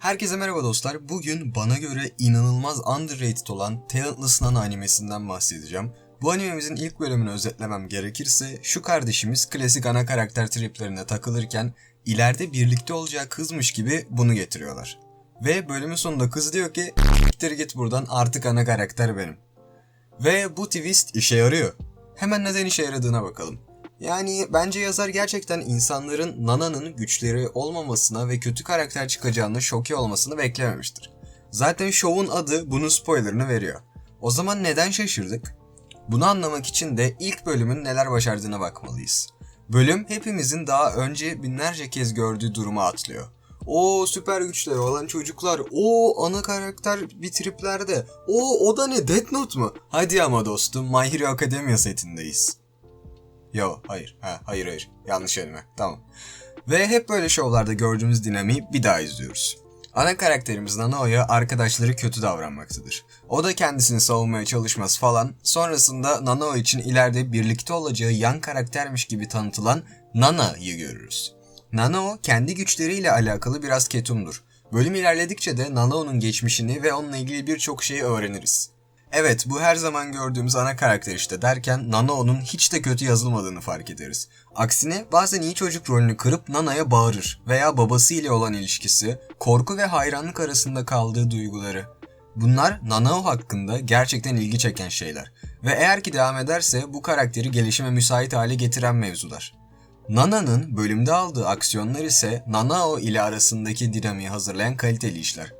Herkese merhaba dostlar. Bugün bana göre inanılmaz underrated olan Talentless Nana animesinden bahsedeceğim. Bu animemizin ilk bölümünü özetlemem gerekirse şu kardeşimiz klasik ana karakter triplerine takılırken ileride birlikte olacağı kızmış gibi bunu getiriyorlar. Ve bölümün sonunda kız diyor ki "Siktir git buradan artık ana karakter benim. Ve bu twist işe yarıyor. Hemen neden işe yaradığına bakalım. Yani bence yazar gerçekten insanların Nana'nın güçleri olmamasına ve kötü karakter çıkacağını şoke olmasını beklememiştir. Zaten şovun adı bunun spoilerını veriyor. O zaman neden şaşırdık? Bunu anlamak için de ilk bölümün neler başardığına bakmalıyız. Bölüm hepimizin daha önce binlerce kez gördüğü durumu atlıyor. O süper güçleri olan çocuklar, o ana karakter bir triplerde, o o da ne Death Note mu? Hadi ama dostum My Hero Academia setindeyiz. Yo hayır. Ha, hayır hayır. Yanlış elime. Tamam. Ve hep böyle şovlarda gördüğümüz dinamiği bir daha izliyoruz. Ana karakterimiz Nanao'ya arkadaşları kötü davranmaktadır. O da kendisini savunmaya çalışması falan. Sonrasında Nanao için ileride birlikte olacağı yan karaktermiş gibi tanıtılan Nana'yı görürüz. Nanao kendi güçleriyle alakalı biraz ketumdur. Bölüm ilerledikçe de Nanao'nun geçmişini ve onunla ilgili birçok şeyi öğreniriz. Evet bu her zaman gördüğümüz ana karakter işte derken Nanao'nun hiç de kötü yazılmadığını fark ederiz. Aksine bazen iyi çocuk rolünü kırıp Nana'ya bağırır veya babası ile olan ilişkisi, korku ve hayranlık arasında kaldığı duyguları. Bunlar Nanao hakkında gerçekten ilgi çeken şeyler. Ve eğer ki devam ederse bu karakteri gelişime müsait hale getiren mevzular. Nana'nın bölümde aldığı aksiyonlar ise Nanao ile arasındaki dinamiği hazırlayan kaliteli işler.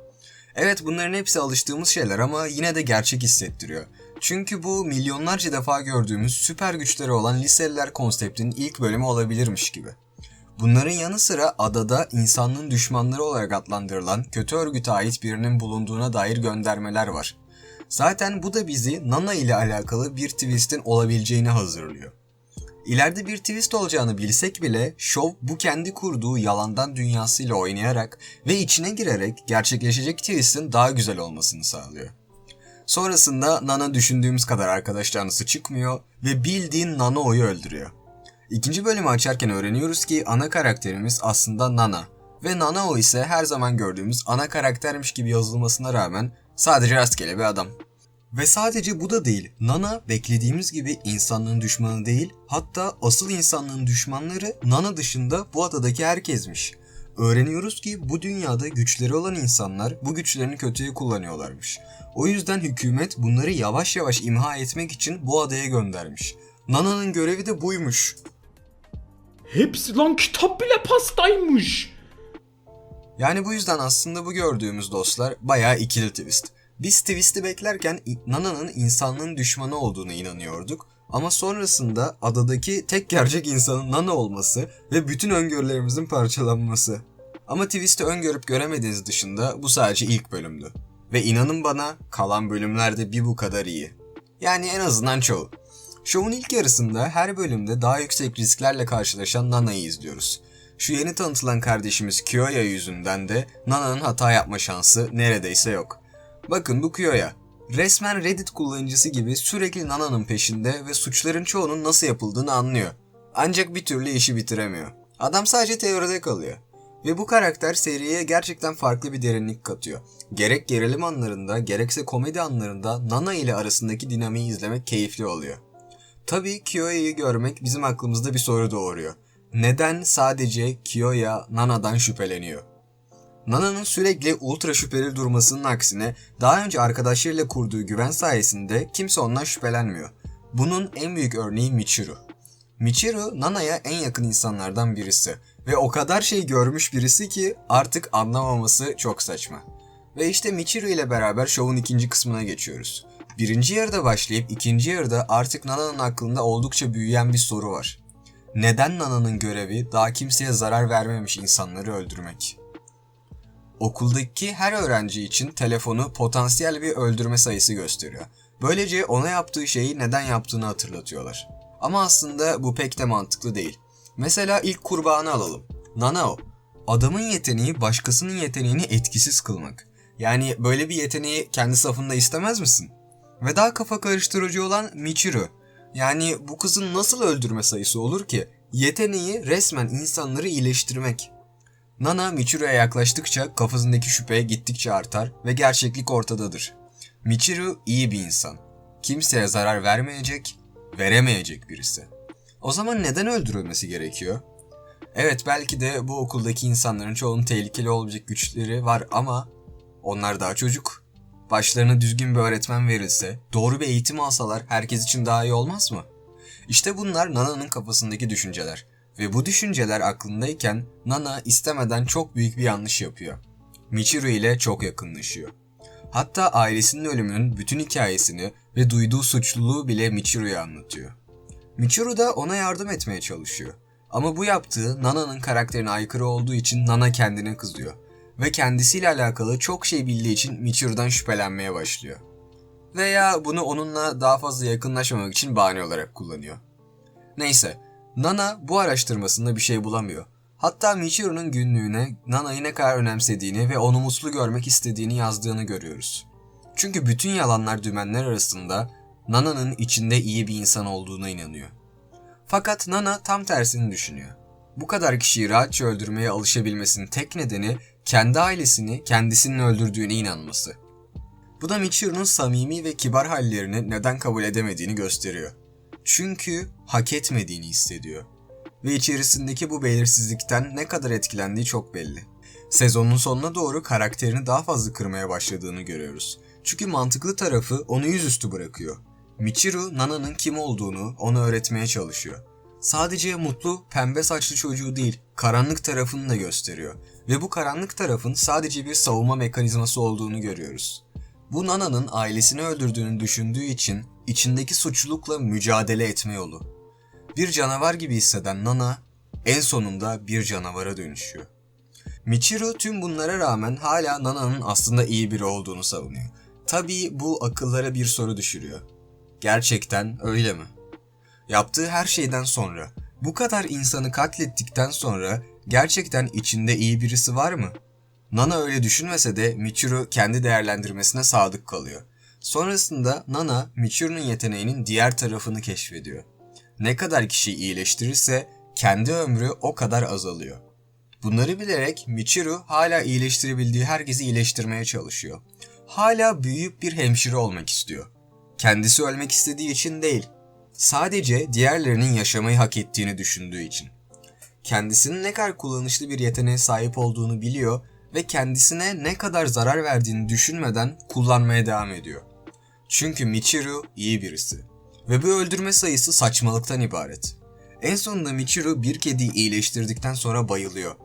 Evet bunların hepsi alıştığımız şeyler ama yine de gerçek hissettiriyor. Çünkü bu milyonlarca defa gördüğümüz süper güçleri olan liseliler konseptinin ilk bölümü olabilirmiş gibi. Bunların yanı sıra adada insanlığın düşmanları olarak adlandırılan kötü örgüte ait birinin bulunduğuna dair göndermeler var. Zaten bu da bizi Nana ile alakalı bir twist'in olabileceğini hazırlıyor. İleride bir twist olacağını bilsek bile şov bu kendi kurduğu yalandan dünyasıyla oynayarak ve içine girerek gerçekleşecek twist'in daha güzel olmasını sağlıyor. Sonrasında Nana düşündüğümüz kadar arkadaş canlısı çıkmıyor ve bildiğin Nanao'yu öldürüyor. İkinci bölümü açarken öğreniyoruz ki ana karakterimiz aslında Nana ve Nanao ise her zaman gördüğümüz ana karaktermiş gibi yazılmasına rağmen sadece rastgele bir adam. Ve sadece bu da değil. Nana beklediğimiz gibi insanlığın düşmanı değil, hatta asıl insanlığın düşmanları Nana dışında bu adadaki herkesmiş. Öğreniyoruz ki bu dünyada güçleri olan insanlar bu güçlerini kötüye kullanıyorlarmış. O yüzden hükümet bunları yavaş yavaş imha etmek için bu adaya göndermiş. Nana'nın görevi de buymuş. Hepsi lan kitap bile pastaymış. Yani bu yüzden aslında bu gördüğümüz dostlar bayağı ikili twist. Biz twist'i beklerken Nana'nın insanlığın düşmanı olduğunu inanıyorduk. Ama sonrasında adadaki tek gerçek insanın Nana olması ve bütün öngörülerimizin parçalanması. Ama twist'i öngörüp göremediğiniz dışında bu sadece ilk bölümdü. Ve inanın bana kalan bölümlerde bir bu kadar iyi. Yani en azından çoğu. Şovun ilk yarısında her bölümde daha yüksek risklerle karşılaşan Nana'yı izliyoruz. Şu yeni tanıtılan kardeşimiz Kyoya yüzünden de Nana'nın hata yapma şansı neredeyse yok. Bakın bu Kyoya. Resmen Reddit kullanıcısı gibi sürekli Nana'nın peşinde ve suçların çoğunun nasıl yapıldığını anlıyor. Ancak bir türlü işi bitiremiyor. Adam sadece teoride kalıyor. Ve bu karakter seriye gerçekten farklı bir derinlik katıyor. Gerek gerilim anlarında gerekse komedi anlarında Nana ile arasındaki dinamiği izlemek keyifli oluyor. Tabii Kyoya'yı görmek bizim aklımızda bir soru doğuruyor. Neden sadece Kyoya Nana'dan şüpheleniyor? Nana'nın sürekli ultra şüpheli durmasının aksine daha önce arkadaşlarıyla kurduğu güven sayesinde kimse ondan şüphelenmiyor. Bunun en büyük örneği Michiru. Michiru Nana'ya en yakın insanlardan birisi ve o kadar şey görmüş birisi ki artık anlamaması çok saçma. Ve işte Michiru ile beraber şovun ikinci kısmına geçiyoruz. Birinci yarıda başlayıp ikinci yarıda artık Nana'nın aklında oldukça büyüyen bir soru var. Neden Nana'nın görevi daha kimseye zarar vermemiş insanları öldürmek? Okuldaki her öğrenci için telefonu potansiyel bir öldürme sayısı gösteriyor. Böylece ona yaptığı şeyi neden yaptığını hatırlatıyorlar. Ama aslında bu pek de mantıklı değil. Mesela ilk kurbanı alalım. Nanao. Adamın yeteneği başkasının yeteneğini etkisiz kılmak. Yani böyle bir yeteneği kendi safında istemez misin? Ve daha kafa karıştırıcı olan Michiru. Yani bu kızın nasıl öldürme sayısı olur ki? Yeteneği resmen insanları iyileştirmek. Nana Michiru'ya yaklaştıkça kafasındaki şüphe gittikçe artar ve gerçeklik ortadadır. Michiru iyi bir insan. Kimseye zarar vermeyecek, veremeyecek birisi. O zaman neden öldürülmesi gerekiyor? Evet belki de bu okuldaki insanların çoğunun tehlikeli olabilecek güçleri var ama onlar daha çocuk. Başlarına düzgün bir öğretmen verilse, doğru bir eğitim alsalar herkes için daha iyi olmaz mı? İşte bunlar Nana'nın kafasındaki düşünceler. Ve bu düşünceler aklındayken Nana istemeden çok büyük bir yanlış yapıyor. Michiru ile çok yakınlaşıyor. Hatta ailesinin ölümünün bütün hikayesini ve duyduğu suçluluğu bile Michiru'ya anlatıyor. Michiru da ona yardım etmeye çalışıyor. Ama bu yaptığı Nana'nın karakterine aykırı olduğu için Nana kendine kızıyor. Ve kendisiyle alakalı çok şey bildiği için Michiru'dan şüphelenmeye başlıyor. Veya bunu onunla daha fazla yakınlaşmamak için bahane olarak kullanıyor. Neyse, Nana bu araştırmasında bir şey bulamıyor. Hatta Michiru'nun günlüğüne Nana'yı ne kadar önemsediğini ve onu mutlu görmek istediğini yazdığını görüyoruz. Çünkü bütün yalanlar dümenler arasında Nana'nın içinde iyi bir insan olduğuna inanıyor. Fakat Nana tam tersini düşünüyor. Bu kadar kişiyi rahatça öldürmeye alışabilmesinin tek nedeni kendi ailesini kendisinin öldürdüğüne inanması. Bu da Michiru'nun samimi ve kibar hallerini neden kabul edemediğini gösteriyor. Çünkü hak etmediğini hissediyor. Ve içerisindeki bu belirsizlikten ne kadar etkilendiği çok belli. Sezonun sonuna doğru karakterini daha fazla kırmaya başladığını görüyoruz. Çünkü mantıklı tarafı onu yüzüstü bırakıyor. Michiru, Nana'nın kim olduğunu ona öğretmeye çalışıyor. Sadece mutlu, pembe saçlı çocuğu değil, karanlık tarafını da gösteriyor. Ve bu karanlık tarafın sadece bir savunma mekanizması olduğunu görüyoruz. Bu Nana'nın ailesini öldürdüğünü düşündüğü için içindeki suçlulukla mücadele etme yolu. Bir canavar gibi hisseden Nana en sonunda bir canavara dönüşüyor. Michiru tüm bunlara rağmen hala Nana'nın aslında iyi biri olduğunu savunuyor. Tabii bu akıllara bir soru düşürüyor. Gerçekten öyle mi? Yaptığı her şeyden sonra, bu kadar insanı katlettikten sonra gerçekten içinde iyi birisi var mı? Nana öyle düşünmese de Michiru kendi değerlendirmesine sadık kalıyor. Sonrasında Nana, Michiru'nun yeteneğinin diğer tarafını keşfediyor. Ne kadar kişiyi iyileştirirse kendi ömrü o kadar azalıyor. Bunları bilerek Michiru hala iyileştirebildiği herkesi iyileştirmeye çalışıyor. Hala büyük bir hemşire olmak istiyor. Kendisi ölmek istediği için değil, sadece diğerlerinin yaşamayı hak ettiğini düşündüğü için. Kendisinin ne kadar kullanışlı bir yeteneğe sahip olduğunu biliyor ve kendisine ne kadar zarar verdiğini düşünmeden kullanmaya devam ediyor. Çünkü Michiru iyi birisi. Ve bu öldürme sayısı saçmalıktan ibaret. En sonunda Michiru bir kediyi iyileştirdikten sonra bayılıyor.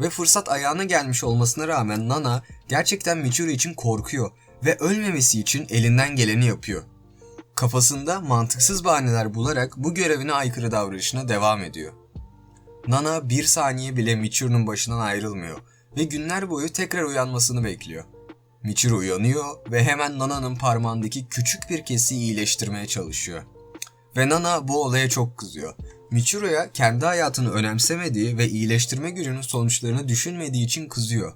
Ve fırsat ayağına gelmiş olmasına rağmen Nana gerçekten Michiru için korkuyor ve ölmemesi için elinden geleni yapıyor. Kafasında mantıksız bahaneler bularak bu görevine aykırı davranışına devam ediyor. Nana bir saniye bile Michiru'nun başından ayrılmıyor ve günler boyu tekrar uyanmasını bekliyor. Michiru uyanıyor ve hemen Nana'nın parmağındaki küçük bir kesiyi iyileştirmeye çalışıyor. Ve Nana bu olaya çok kızıyor. Michiru'ya kendi hayatını önemsemediği ve iyileştirme gücünün sonuçlarını düşünmediği için kızıyor.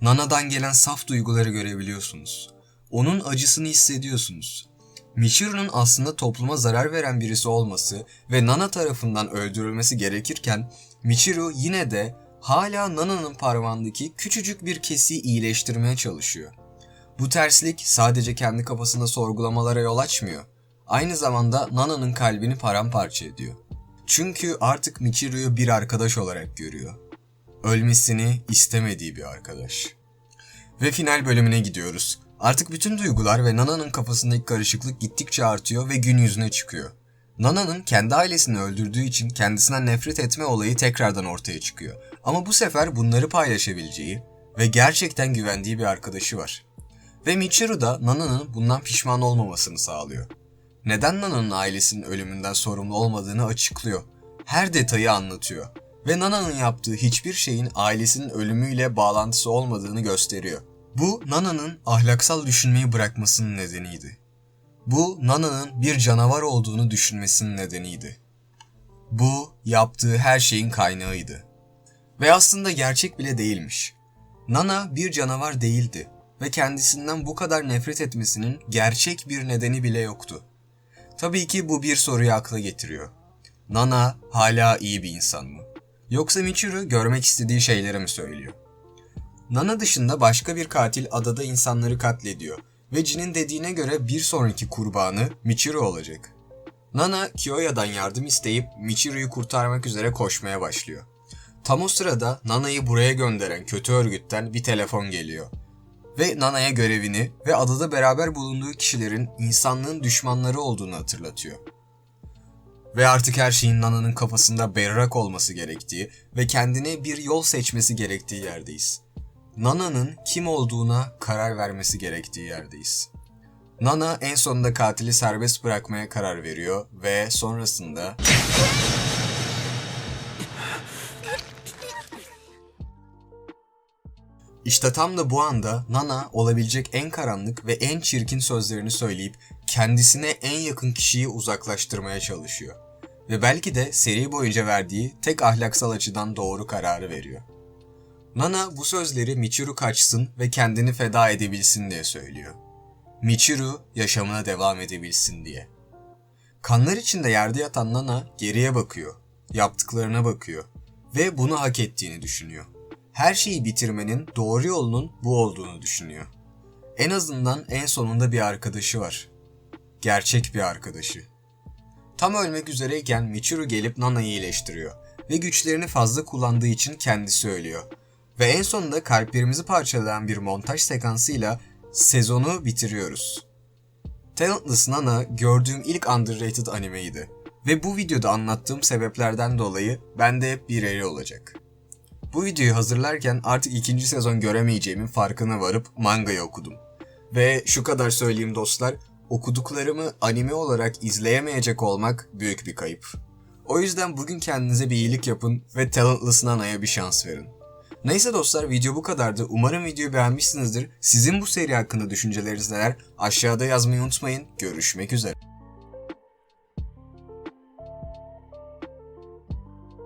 Nana'dan gelen saf duyguları görebiliyorsunuz. Onun acısını hissediyorsunuz. Michiru'nun aslında topluma zarar veren birisi olması ve Nana tarafından öldürülmesi gerekirken Michiru yine de hala Nana'nın parmağındaki küçücük bir kesiyi iyileştirmeye çalışıyor. Bu terslik sadece kendi kafasında sorgulamalara yol açmıyor. Aynı zamanda Nana'nın kalbini paramparça ediyor. Çünkü artık Michiru'yu bir arkadaş olarak görüyor. Ölmesini istemediği bir arkadaş. Ve final bölümüne gidiyoruz. Artık bütün duygular ve Nana'nın kafasındaki karışıklık gittikçe artıyor ve gün yüzüne çıkıyor. Nana'nın kendi ailesini öldürdüğü için kendisinden nefret etme olayı tekrardan ortaya çıkıyor. Ama bu sefer bunları paylaşabileceği ve gerçekten güvendiği bir arkadaşı var. Ve Michiru da Nana'nın bundan pişman olmamasını sağlıyor. Neden Nana'nın ailesinin ölümünden sorumlu olmadığını açıklıyor. Her detayı anlatıyor. Ve Nana'nın yaptığı hiçbir şeyin ailesinin ölümüyle bağlantısı olmadığını gösteriyor. Bu Nana'nın ahlaksal düşünmeyi bırakmasının nedeniydi. Bu Nana'nın bir canavar olduğunu düşünmesinin nedeniydi. Bu yaptığı her şeyin kaynağıydı. Ve aslında gerçek bile değilmiş. Nana bir canavar değildi ve kendisinden bu kadar nefret etmesinin gerçek bir nedeni bile yoktu. Tabii ki bu bir soruyu akla getiriyor. Nana hala iyi bir insan mı? Yoksa Michiru görmek istediği şeyleri mi söylüyor? Nana dışında başka bir katil adada insanları katlediyor ve Jin'in dediğine göre bir sonraki kurbanı Michiru olacak. Nana Kiyoya'dan yardım isteyip Michiru'yu kurtarmak üzere koşmaya başlıyor. Tam o sırada Nana'yı buraya gönderen kötü örgütten bir telefon geliyor. Ve Nana'ya görevini ve adada beraber bulunduğu kişilerin insanlığın düşmanları olduğunu hatırlatıyor. Ve artık her şeyin Nana'nın kafasında berrak olması gerektiği ve kendine bir yol seçmesi gerektiği yerdeyiz. Nana'nın kim olduğuna karar vermesi gerektiği yerdeyiz. Nana en sonunda katili serbest bırakmaya karar veriyor ve sonrasında İşte tam da bu anda Nana olabilecek en karanlık ve en çirkin sözlerini söyleyip kendisine en yakın kişiyi uzaklaştırmaya çalışıyor. Ve belki de seri boyunca verdiği tek ahlaksal açıdan doğru kararı veriyor. Nana bu sözleri Michiru kaçsın ve kendini feda edebilsin diye söylüyor. Michiru yaşamına devam edebilsin diye. Kanlar içinde yerde yatan Nana geriye bakıyor, yaptıklarına bakıyor ve bunu hak ettiğini düşünüyor. Her şeyi bitirmenin doğru yolunun bu olduğunu düşünüyor. En azından en sonunda bir arkadaşı var. Gerçek bir arkadaşı. Tam ölmek üzereyken Michiru gelip Nana'yı iyileştiriyor ve güçlerini fazla kullandığı için kendisi ölüyor. Ve en sonunda kalplerimizi parçalayan bir montaj sekansıyla sezonu bitiriyoruz. Talentless Nana gördüğüm ilk underrated animeydi. Ve bu videoda anlattığım sebeplerden dolayı bende hep bir eri olacak. Bu videoyu hazırlarken artık ikinci sezon göremeyeceğimin farkına varıp mangayı okudum. Ve şu kadar söyleyeyim dostlar, okuduklarımı anime olarak izleyemeyecek olmak büyük bir kayıp. O yüzden bugün kendinize bir iyilik yapın ve Talentless Nana'ya bir şans verin. Neyse dostlar video bu kadardı. Umarım videoyu beğenmişsinizdir. Sizin bu seri hakkında düşünceleriniz neler? Aşağıda yazmayı unutmayın. Görüşmek üzere.